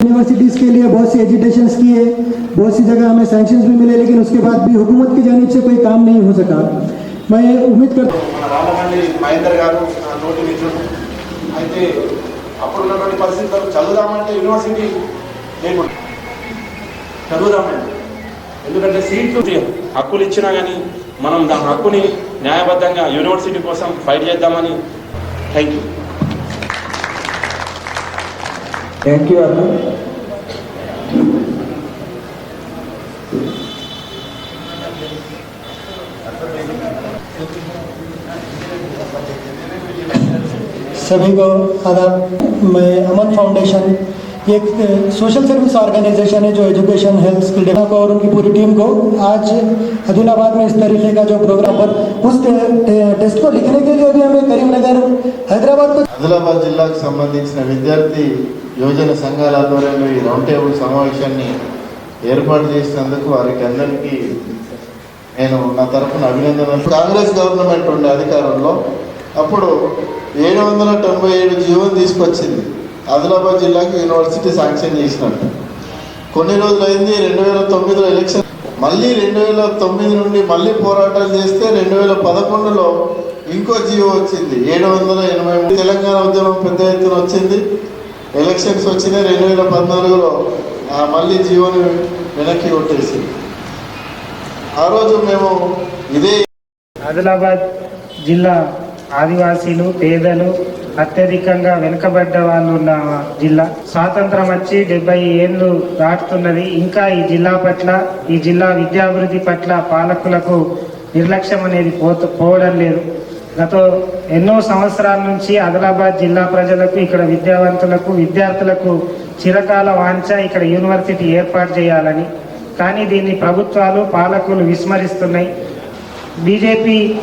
Universities के लिए बहुत सी एजुटेशंस किए बहुत सी जगह हमें सैंक्शंस भी मिले लेकिन उसके बाद भी हुकूमत की जानिब से कोई काम नहीं हो सका मैं उम्मीद करता మన రామమల్లి మహేందర్ గారు ఆ నోటి మిత్రుడు అయితే అప్పుడు ఉన్నటువంటి పరిస్థితుల్లో చదువుదామంటే యూనివర్సిటీ లేకుండా చదువుదామండి ఎందుకంటే సీట్లు హక్కులు ఇచ్చినా కానీ మనం దాని హక్కుని న్యాయబద్ధంగా యూనివర్సిటీ కోసం ఫైట్ చేద్దామని థ్యాంక్ యూ थैंक यू आपका सभी को आदाब। मैं अमन फाउंडेशन ये एक सोशल सर्विस ऑर्गेनाइजेशन है जो एजुकेशन हेल्थ स्किल डेवलप को और उनकी पूरी टीम को आज अदिलाबाद में इस तरीके का जो प्रोग्राम पर उस टे- टेस्ट को लिखने के लिए भी हमें करीमनगर हैदराबाद को ఆదిలాబాద్ జిల్లాకు సంబంధించిన విద్యార్థి యువజన సంఘాల ఆధ్వర్యంలో ఈ రౌండ్ టేబుల్ సమావేశాన్ని ఏర్పాటు చేసినందుకు వారికి అందరికీ నేను నా తరఫున అభినందనలు కాంగ్రెస్ గవర్నమెంట్ ఉండే అధికారంలో అప్పుడు ఏడు వందల తొంభై ఏడు జీవో తీసుకొచ్చింది ఆదిలాబాద్ జిల్లాకు యూనివర్సిటీ శాంక్షన్ చేసినట్టు కొన్ని రోజులు అయింది రెండు వేల తొమ్మిదిలో ఎలక్షన్. మళ్ళీ రెండు వేల తొమ్మిది నుండి మళ్ళీ పోరాటాలు చేస్తే రెండు వేల పదకొండులో ఇంకో జీవో వచ్చింది. ఏడు వందల ఎనభై మూడు. తెలంగాణ ఉద్యమం పెద్ద ఎత్తున వచ్చింది. ఎలక్షన్స్ వచ్చినాయి రెండు వేల పద్నాలుగులో ఆ మళ్ళీ జీవోని వెనక్కి కొట్టేసింది. ఆ రోజు మేము ఇదే ఆదిలాబాద్ జిల్లా ఆదివాసీలు పేదలు అత్యధికంగా వెనుకబడ్డ వాళ్ళు ఉన్న జిల్లా. స్వాతంత్రం వచ్చి డెబ్బై ఏళ్ళు దాటుతున్నది. ఇంకా ఈ జిల్లా పట్ల ఈ జిల్లా విద్యాభివృద్ధి పట్ల పాలకులకు నిర్లక్ష్యం అనేది పోత పోవడం లేదు. గత ఎన్నో సంవత్సరాల నుంచి ఆదిలాబాద్ జిల్లా ప్రజలకు ఇక్కడ విద్యావంతులకు విద్యార్థులకు చిరకాల వాంఛ ఇక్కడ యూనివర్సిటీ ఏర్పాటు చేయాలని. కానీ దీన్ని ప్రభుత్వాలు పాలకులు విస్మరిస్తున్నాయి. బీజేపీ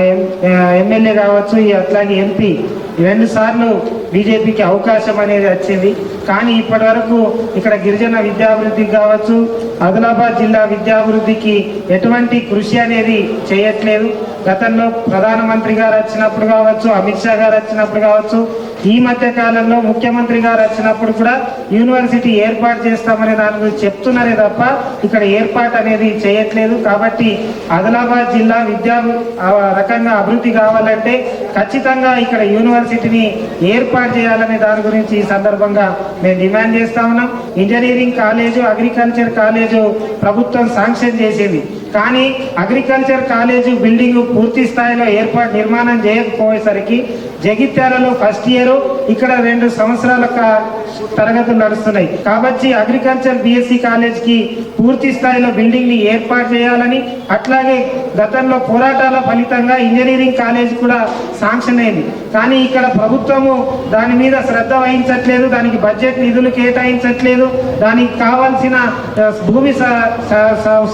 ఎం- ఎమ్మెల్యే కావచ్చు అట్లాగే ఎంపీ రెండు సార్లు బీజేపీకి అవకాశం అనేది వచ్చింది. కానీ ఇప్పటి వరకు ఇక్కడ గిరిజన విద్యాభివృద్ధికి కావచ్చు ఆదిలాబాద్ జిల్లా విద్యాభివృద్ధికి ఎటువంటి కృషి అనేది చేయట్లేదు. గతంలో ప్రధానమంత్రి గారు వచ్చినప్పుడు కావచ్చు అమిత్ షా గారు వచ్చినప్పుడు కావచ్చు ఈ మధ్య కాలంలో ముఖ్యమంత్రి గారు వచ్చినప్పుడు కూడా యూనివర్సిటీ ఏర్పాటు చేస్తామనే దాని గురించి చెప్తున్నారే తప్ప ఇక్కడ ఏర్పాటు అనేది చేయట్లేదు. కాబట్టి ఆదిలాబాద్ జిల్లా విద్యా ఆ రకంగా అభివృద్ధి కావాలంటే ఖచ్చితంగా ఇక్కడ యూనివర్సిటీని ఏర్పాటు చేయాలనే దాని గురించి ఈ సందర్భంగా మేము డిమాండ్ చేస్తా ఉన్నాం. ఇంజనీరింగ్ కాలేజు అగ్రికల్చర్ కాలేజు ప్రభుత్వం శాంక్షన్ చేసింది. కానీ అగ్రికల్చర్ కాలేజు బిల్డింగ్ పూర్తి స్థాయిలో ఏర్పాటు నిర్మాణం చేయకపోయేసరికి జగిత్యాలలో ఫస్ట్ ఇయర్ ఇక్కడ రెండు సంవత్సరాల తరగతులు నడుస్తున్నాయి. కాబట్టి అగ్రికల్చర్ బిఎస్సి కాలేజ్కి పూర్తి స్థాయిలో బిల్డింగ్ని ఏర్పాటు చేయాలని అట్లాగే గతంలో పోరాటాల ఫలితంగా ఇంజనీరింగ్ కాలేజ్ కూడా శాంక్షన్ అయింది. కానీ ఇక్కడ ప్రభుత్వము దాని మీద శ్రద్ధ వహించట్లేదు దానికి బడ్జెట్ నిధులు కేటాయించట్లేదు దానికి కావాల్సిన భూమి స-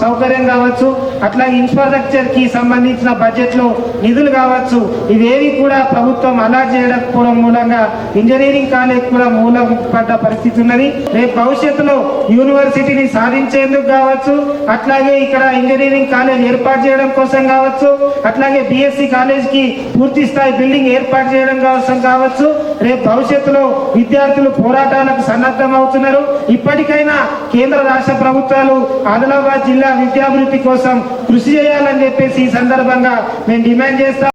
సౌకర్యం కావచ్చు అట్లాగే ఇన్ఫ్రాస్ట్రక్చర్కి సంబంధించిన బడ్జెట్లో నిధులు కావచ్చు ఇవేవి కూడా ప్రభుత్వం అలా చేయకపోవడం మూలంగా ఇంజనీరింగ్ కాలేజ్ కూడా మూలం పడ్డ పరిస్థితి ఉన్నది. రేపు భవిష్యత్తులో యూనివర్సిటీని సాధించేందుకు కావచ్చు అట్లాగే ఇక్కడ ఇంజనీరింగ్ కాలేజ్ ఏర్పాటు చేయడం కోసం కావచ్చు అట్లాగే బిఎస్సి కాలేజ్కి పూర్తి స్థాయి బిల్డింగ్ ఏర్పాటు చేయడం కోసం కావచ్చు. రేపు భవిష్యత్తులో విద్యార్థులు పోరాటాలకు సన్నద్ధం అవుతున్నారు. ఇప్పటికైనా కేంద్ర రాష్ట్ర ప్రభుత్వాలు ఆదిలాబాద్ జిల్లా విద్యాభివృద్ధి కోసం కృషి చేయాలని చెప్పేసి ఈ సందర్భంగా మేము డిమాండ్ చేస్తాం.